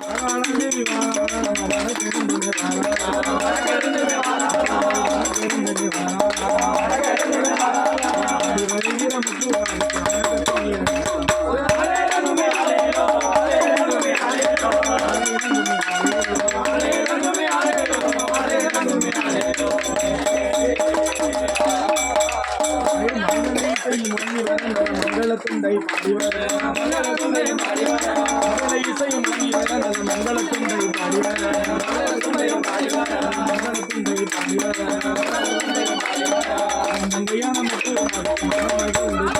மங்களத்துண்டை பாடிவர மங்கள இசையும் மங்கள மங்களத்துண்டை பாடிவர மங்களத்துண்டை பாடிவர மங்களத்துண்டை பாடிவர மங்கையான சித்தாத்து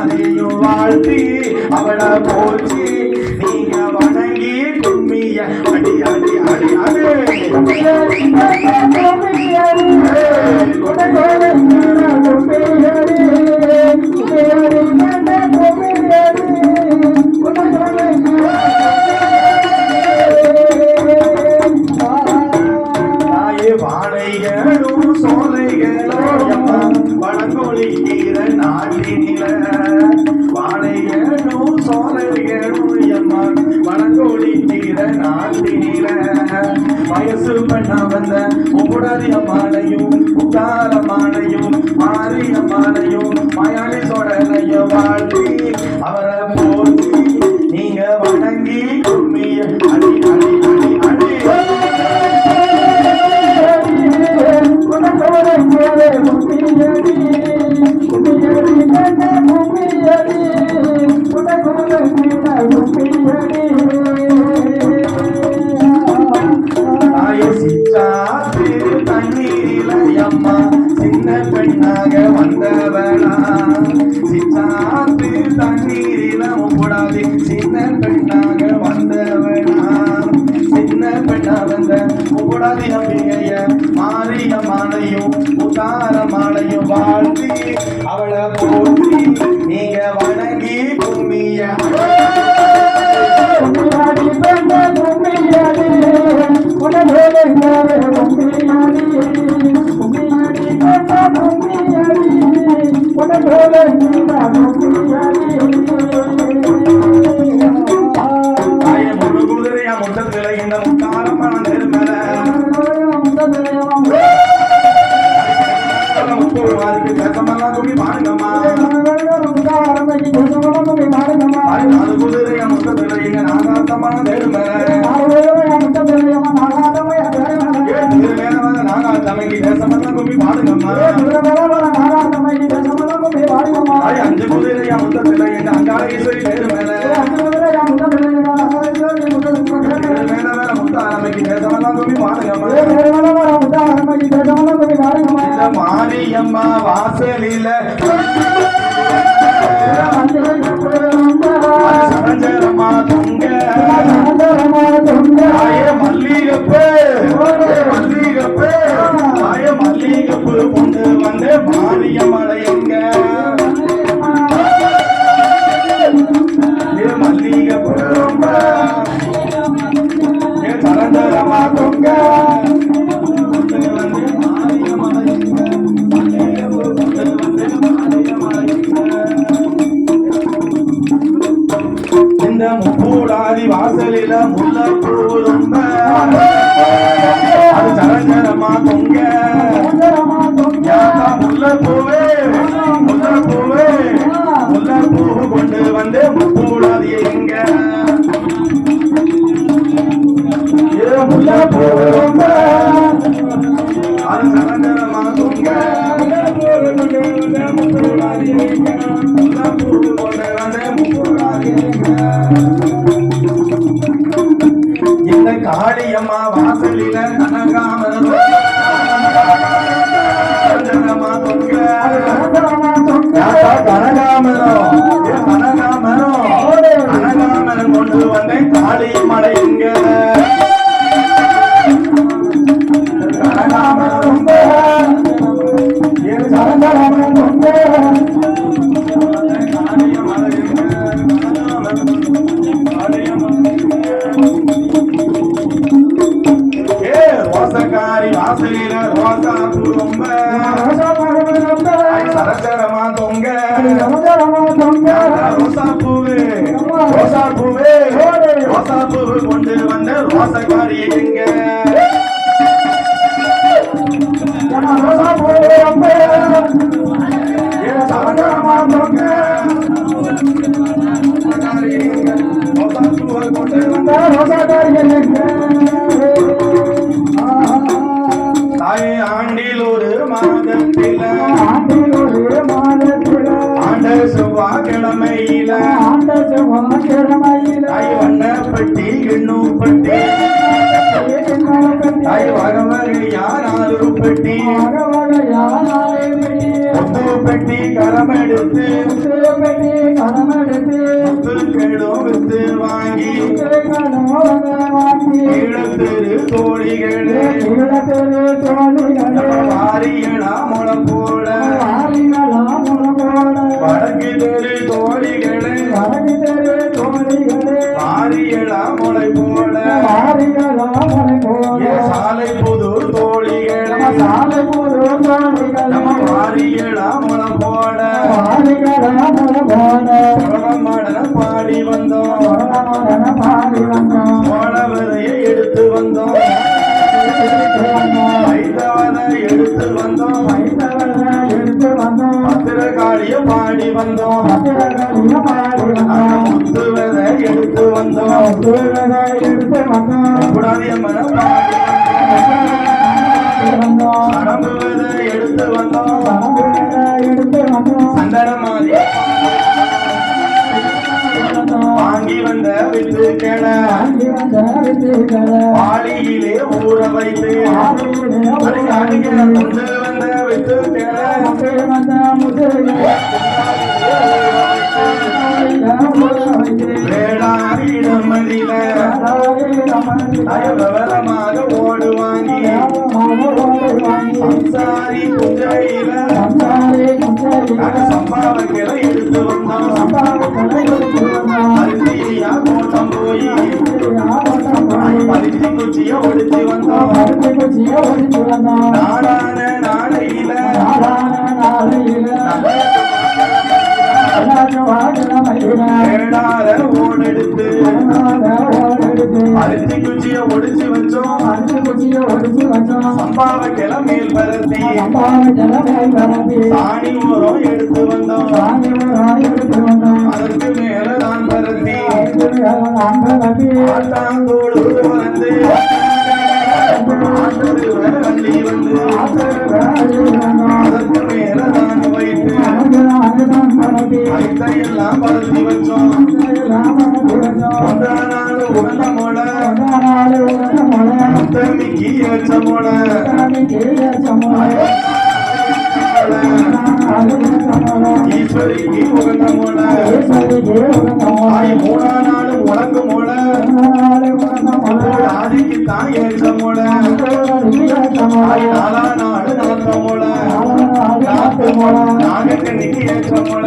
மாலையும் வாழ்த்தி அவள போச்சு நீங்க வணங்கி கும்மிய அடி அடி அடி தாயே வாழைகளும் சோலைகளும் வடங்கொழி தீர நாட்டினில வாழைகளும் சோலைகளும் எம்மா வடங்கொழி தீர நாட்டினில வயசு பண்ண வந்த உடறிய மாலையும் உத்தார மாலையும் மாறிய மாலையும் மயாளி சொடலைய வாழ்த்தி அவரை போற்றி நீங்க வணங்கி கும்மிய பார்த்து தண்ணீரில உப்படாது சின்ன பெண்ணாக வந்தவளா சின்ன பெண்ணா வந்த உப்படாது நம்பிக்கைய மாறிய மாலையும் உதார மாலையும் வாழ்த்தி அவளை போற்றி நீங்க வணங்கி கும்மிய மாரியம்மா வாசலில. வந்து கொண்டு வந்த ரோசக்காரி எடுத்து முத்து கேடும் வித்து வாங்கி ஈழத்திரு தோழிகளே. வாரியனா முளை போல வடக்கு தெரு தோழிகளே. உலகமாடன பாடி வந்தோம் சோழவரையை எடுத்து வந்தோம் ஐந்தாவத எடுத்து வந்தோம் பத்திரகாளிய பாடி வந்தோம் முத்துவதை எடுத்து வந்தோம் வந்தோம். வாங்கி வந்த வித்து கேட வாளியிலே ஊற வைத்து கொண்டு வந்த வித்து கேட வேளாரிடம் மதில விவரமாக ஓடு வாங்கி சம்சாரி குஞ்சையில சம்பாவங்களை எடுத்து வந்தோம். பருத்தி குச்சிய ஒடிச்சு வந்தோம் நாடான நாளையில வேடாத ஓடெடுத்து அரிசி குச்சிய ஒடிச்சு வச்சோம் சம்பாவ கிளமேல் பரத்தி. சாணி உரம் எடுத்து வந்தோம். அதற்கு மேல தான் பரத்தி. ஆட்டாங்கோடு வந்து ஆட்டருவ வண்டி வந்து ஐத்தையெல்லாம் பருத்தி வச்சோம் உகந்த மோள முத்தமிக்கு வச்ச மோள ஈஸ்வரிக்கு உகந்த மோள ஆய் மூணா நாள் உனக்கு மோள ஆதிக்கு தான் ஏற்ற மோள ஆய் நாலா நாள் மோள நாகக்கண்ணிக்கு ஏற்ற மோள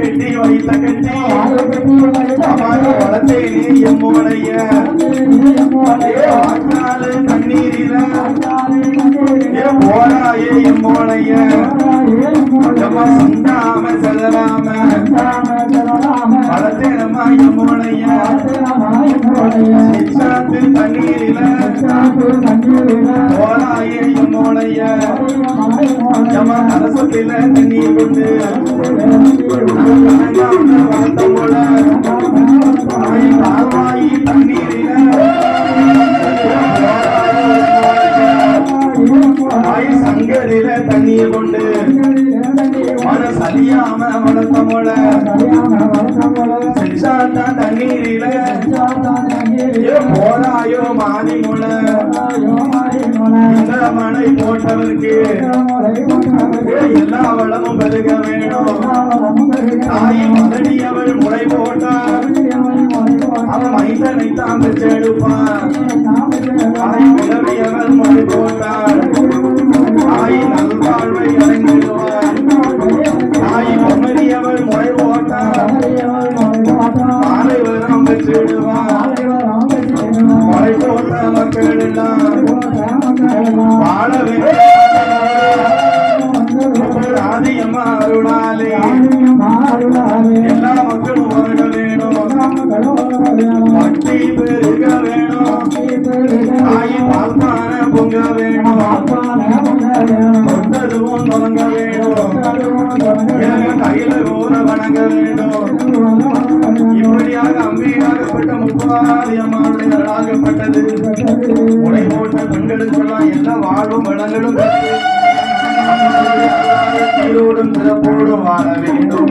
கட்டி வைத்த கட்டி அம்மாடி வளர்த்தேனே எம்மோடைய ஏ தண்ணீரில போராயே எம்மோடைய அம்மா சந்தாம செல்லலாம. வளர்த்தேனம்மா எம்மோடைய சிச்சாத்து தண்ணீரில போராயே எம்மோடைய அம்மா அரசத்தில தண்ணீர் கொண்டு. சங்கரில தண்ணீர் கொண்டு மன சரியாம வளர்த்த போல சிச்சாத்தா மழை போட்டவருக்கு எல்லா வளமும் பெருக வேணும். தாயின் மகடி அவள் முளை போட்டார். அவன் மைந்தனை தான் பெற்றெடுப்பான் தாய் கிழவி அவள் முளை போட்டாள் தாய் நல்வாழ்வை அடைந்திடுவார். தாய் பொம்மரி அவள் முறை போட்டார். இப்படியாக அம்பியாகப்பட்ட முப்பாதி அம்மாவுடைய அருளாகப்பட்டது உடை எல்லா வாழ்வும் வளங்களும் சீரோடும் சிறப்போடும் வாழ வேண்டும்.